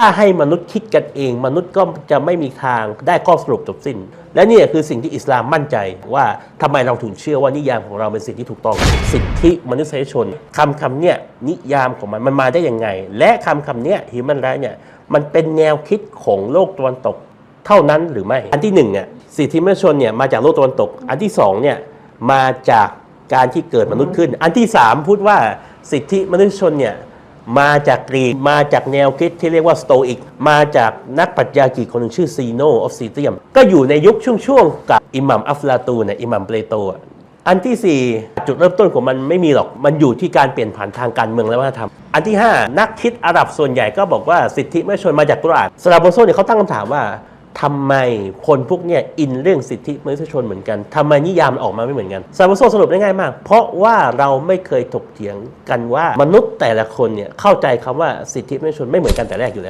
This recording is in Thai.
ถ้าให้มนุษย์คิดกันเอง มนุษย์ก็จะไม่มีทางได้ข้อสรุปจบสิ้น และนี่คือสิ่งที่อิสลามมั่นใจว่าทำไมเราถึงเชื่อว่านิยามของเราเป็นสิ่งที่ถูกต้อง สิทธิมนุษยชนคำคำเนี้ยนิยามของมันมันมาได้ยังไง และคำคำเนี้ย human right เนี่ยมันเป็นแนวคิดของโลกตะวันตกเท่านั้นหรือไม่ อันที่หนึ่งเนี่ยสิทธิมนุษยชนเนี่ยมาจากโลกตะวันตก อันที่สองเนี่ยมาจากการที่เกิดมนุษย์ขึ้น อันที่สามพูดว่าสิทธิมนุษยชนเนี่ย มาจากกรีกมาจากแนวคิดที่เรียกว่าสโตอิก มาจากนักปรัชญากีคนหนึ่งชื่อซีโนออฟซีเตียม ก็อยู่ในยุคช่วงๆ กับอิหมัมอัฟลาตูนเนี่ยอิหมัมเปโตอะอันที่สี่จุดเริ่มต้นของมันไม่มีหรอก มันอยู่ที่การเปลี่ยนผ่านทางการเมืองและวัฒนธรรม อันที่ห้านักคิดอาหรับส่วนใหญ่ก็บอกว่าสิทธิมนุษยชนมาจากกุรอานซาลาโบโซเนี่ยเขาตั้งคำถามว่า ทำไมคนพวกเนี้ยอินเรื่องสิทธิมนุษยชนเหมือนกันทำไมนิยามมันออกมาไม่เหมือนกันซาโบโซสรุปได้ง่ายมาก เพราะว่าเราไม่เคยถกเถียงกันว่ามนุษย์แต่ละคนเนี่ยเข้าใจคำว่าสิทธิมนุษยชนไม่เหมือนกันแต่แรกอยู่แล้ว